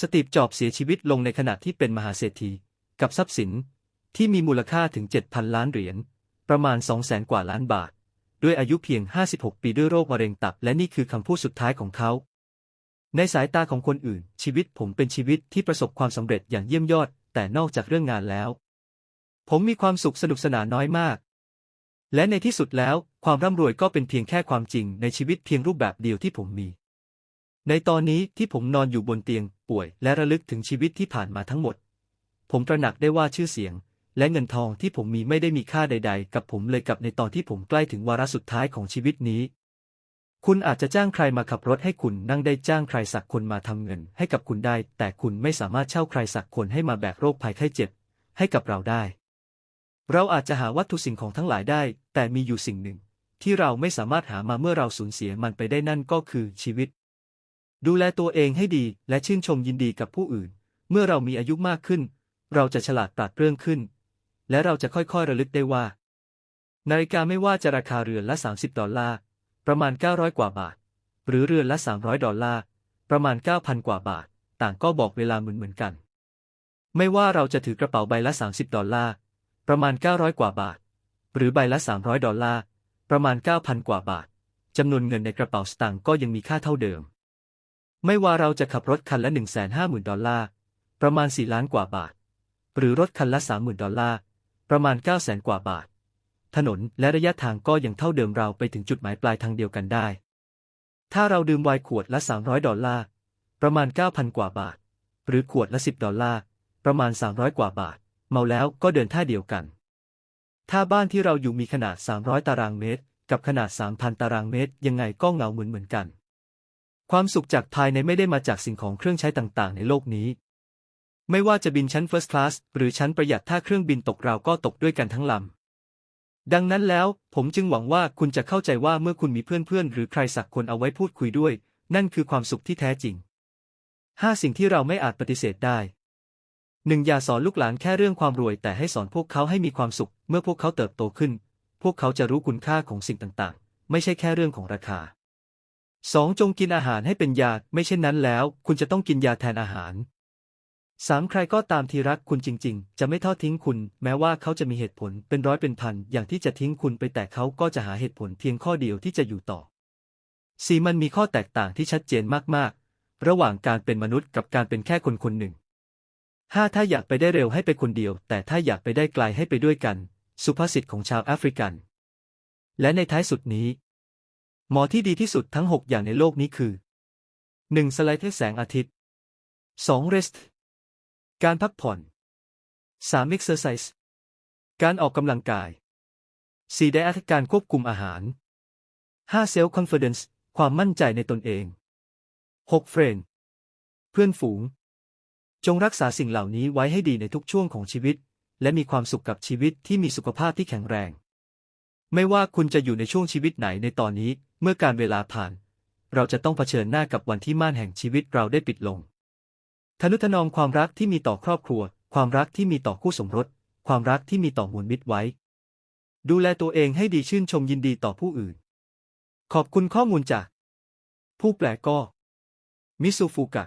สตีฟ จ็อบส์เสียชีวิตลงในขณะที่เป็นมหาเศรษฐี กับทรัพย์สินที่มีมูลค่าถึง 7,000 ล้านเหรียญ ประมาณ 200,000 กว่าล้านบาท ด้วยอายุเพียง 56 ปีด้วยโรคมะเร็งตับ และนี่คือคำพูดสุดท้ายของเขา ในสายตาของคนอื่น ชีวิตผมเป็นชีวิตที่ประสบความสำเร็จอย่างเยี่ยมยอด แต่นอกจากเรื่องงานแล้ว ผมมีความสุขสนุกสนานน้อยมาก และในที่สุดแล้ว ความร่ำรวยก็เป็นเพียงแค่ความจริงในชีวิตเพียงรูปแบบเดียวที่ผมมี ในตอนนี้ที่ผมนอนอยู่บนเตียง ป่วย และระลึกถึงชีวิตที่ผ่านมาทั้งหมด ผมตระหนักได้ว่าชื่อเสียง และเงินทองที่ผมมีไม่ได้มีค่าใด ๆ กับผมเลยกับในตอนที่ผมใกล้ถึงวาระสุดท้ายของชีวิตนี้ คุณอาจจะจ้างใครมาขับรถให้คุณนั่งได้จ้างใครสักคนมาทำเงินให้กับคุณได้ แต่คุณไม่สามารถเช่าใครสักคนให้มาแบกโรคภัยไข้เจ็บ ให้กับเราได้ เราอาจจะหาวัตถุสิ่งของทั้งหลายได้ แต่มีอยู่สิ่งหนึ่งที่เราไม่สามารถหามาเมื่อเราสูญเสียมันไปได้นั่นก็คือชีวิต ดูแลตัวเองให้ดีและชื่นชมยินดีกับผู้อื่น เมื่อเรามีอายุมากขึ้น เราจะฉลาดปราดเปรื่องขึ้น และเราจะค่อยๆระลึกได้ว่า นาฬิกาไม่ว่าจะราคาเรือนละ 30 ดอลลาร์ ประมาณ 900 กว่าบาท หรือเรือนละ 300 ดอลลาร์ ประมาณ 9,000 กว่าบาท ต่างก็บอกเวลาเหมือนเหมือนกัน ไม่ว่าเราจะถือกระเป๋าใบละ 30 ดอลลาร์ ประมาณ 900 กว่าบาท หรือใบละ 300 ดอลลาร์ ประมาณ 9,000 กว่าบาทจำนวนเงินในกระเป๋าสตางค์ก็ยังมีค่าเท่าเดิม ไม่ว่าเราจะขับรถคันละ 150,000 ดอลลาร์ ประมาณ 4 ล้านกว่าบาท หรือรถคันละ 30,000 ดอลลาร์ ประมาณ 900,000 กว่าบาท ถนนและระยะทางก็ยังเท่าเดิมเราไปถึงจุดหมายปลายทางเดียวกันได้ ถ้าเราดื่มไวน์ขวดละ 300 ดอลลาร์ ประมาณ 9,000 กว่าบาท หรือขวดละ 10 ดอลลาร์ ประมาณ 300 กว่าบาท เมาแล้วก็เดินท่าเดียวกัน ถ้าบ้านที่เราอยู่มีขนาด 300 ตารางเมตร กับขนาด 3,000 ตารางเมตร ยังไงก็เหงาเหมือนเหมือนกัน ความสุขจากภายในไม่ได้มาจากสิ่งของเครื่องใช้ต่างๆ ในโลกนี้ ไม่ว่าจะบินชั้น First Class หรือชั้นประหยัดถ้าเครื่องบินตกเราก็ตกด้วยกันทั้งลำ ดังนั้นแล้ว ผมจึงหวังว่าคุณจะเข้าใจว่าเมื่อคุณมีเพื่อนๆ หรือใครสักคนเอาไว้พูดคุยด้วย นั่นคือความสุขที่แท้จริง 5 สิ่งที่เราไม่อาจปฏิเสธได้หนึ่งอย่าสอนลูกหลานแค่เรื่องความรวย แต่ให้สอนพวกเขาให้มีความสุข เมื่อพวกเขาเติบโตขึ้น พวกเขาจะรู้คุณค่าของสิ่งต่างๆ ไม่ใช่แค่เรื่องของราคา 2. จงกินอาหารให้เป็นยา ไม่เช่นนั้นแล้ว คุณจะต้องกินยาแทนอาหาร 3. ใครก็ตามที่รักคุณจริง ๆ จะไม่ทอดทิ้งคุณ แม้ว่าเขาจะมีเหตุผลเป็นร้อยเป็นพัน อย่างที่จะทิ้งคุณไปแต่เขาก็จะหาเหตุผลเพียงข้อเดียวที่จะอยู่ต่อ 4. มันมีข้อแตกต่างที่ชัดเจนมากๆ ระหว่างการเป็นมนุษย์กับการเป็นแค่คนคนหนึ่ง 5. ถ้าอยากไปได้เร็วให้ไปคนเดียว แต่ถ้าอยากไปได้ไกลให้ไปด้วยกัน สุภาษิตของชาวแอฟริกัน และในท้ายสุดนี้ หมอที่ดีที่สุดทั้ง 6 อย่างในโลกนี้คือ 1. สไลด์เทแสงอาทิตย์ 2. rest การพักผ่อน 3. exercise การออกกำลังกาย 4. diet การควบคุมอาหาร 5. self confidence ความมั่นใจในตนเอง 6. friend เพื่อนฝูง จงรักษาสิ่งเหล่านี้ไว้ให้ดีในทุกช่วงของชีวิต และมีความสุขกับชีวิตที่มีสุขภาพที่แข็งแรง ไม่ว่าคุณจะอยู่ในช่วงชีวิตไหนในตอนนี้ เมื่อการเวลาผ่าน เราจะต้องเผชิญหน้ากับวันที่ม่านแห่งชีวิตเราได้ปิดลง ทนุถนอมความรักที่มีต่อครอบครัว ความรักที่มีต่อคู่สมรส ความรักที่มีต่อมวลมิตรไว้ ดูแลตัวเองให้ดีชื่นชมยินดีต่อผู้อื่น ขอบคุณข้อมูลจาก ผู้แปลก็ มิซูฟูกะ